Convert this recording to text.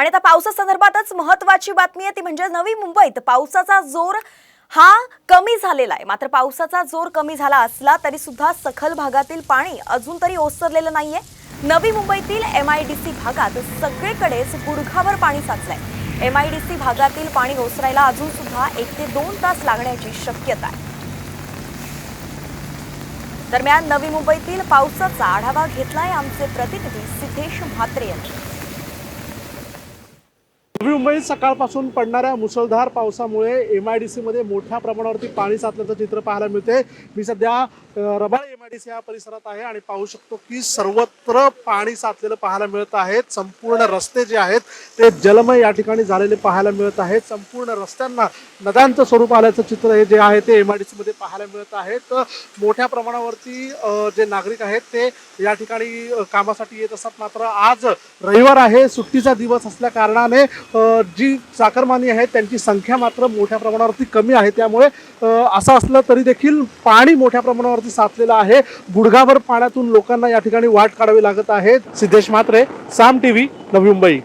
आणि आता पावसासंदर्भातच महत्वाची बातमी आहे ती म्हणजे नवी मुंबईत पावसाचा जोर हा कमी झालेला आहे. मात्र पावसाचा जोर कमी झाला असला तरी सुद्धा सखल भागातील पाणी अजून तरी ओसरलेलं नाहीये. नवी मुंबईतील एम आय डी सी भागात सगळीकडेच गुडघाभर पाणी साचलंय. सी भागातील पाणी ओसरायला अजून सुद्धा एक ते दोन तास लागण्याची शक्यता आहे. दरम्यान नवी मुंबईतील पावसाचा आढावा घेतलाय आमचे प्रतिनिधी सिद्धेश म्हात्रे यांनी. नवी मुंबईत सकाळपासून पडणाऱ्या मुसळधार पावसामुळे एम आय डी सीमध्ये मोठ्या प्रमाणावरती पाणी साचल्याचं चित्र पाहायला मिळते मी सध्या अ, Rabale M I D C या परिसरात आहे आणि पाहू शकतो की सर्वत्र पाणी साचलेलं पाहायला मिळत आहे. संपूर्ण रस्ते जे आहेत ते जलमय या ठिकाणी झालेले पाहायला मिळत आहेत. संपूर्ण रस्त्यांना नद्यांचं स्वरूप आल्याचं चित्र हे जे आहे ते एम आय डी सीमध्ये पाहायला मिळत आहे. तर मोठ्या प्रमाणावरती जे नागरिक आहेत ते या ठिकाणी कामासाठी येत असतात. मात्र आज रविवार आहे सुट्टीचा दिवस असल्या कारणाने जी चाकरमानी आहे त्यांची संख्या मात्र मोठ्या प्रमाणावरती कमी आहे. त्यामुळे असं असलं तरी देखील पाणी मोठ्या प्रमाणावरती साचलेलं आहे. गुडघाभर पाण्यातून लोकांना या ठिकाणी वाट काढावी लागत आहे. Siddhesh Mhatre Saam T V Navi Mumbai.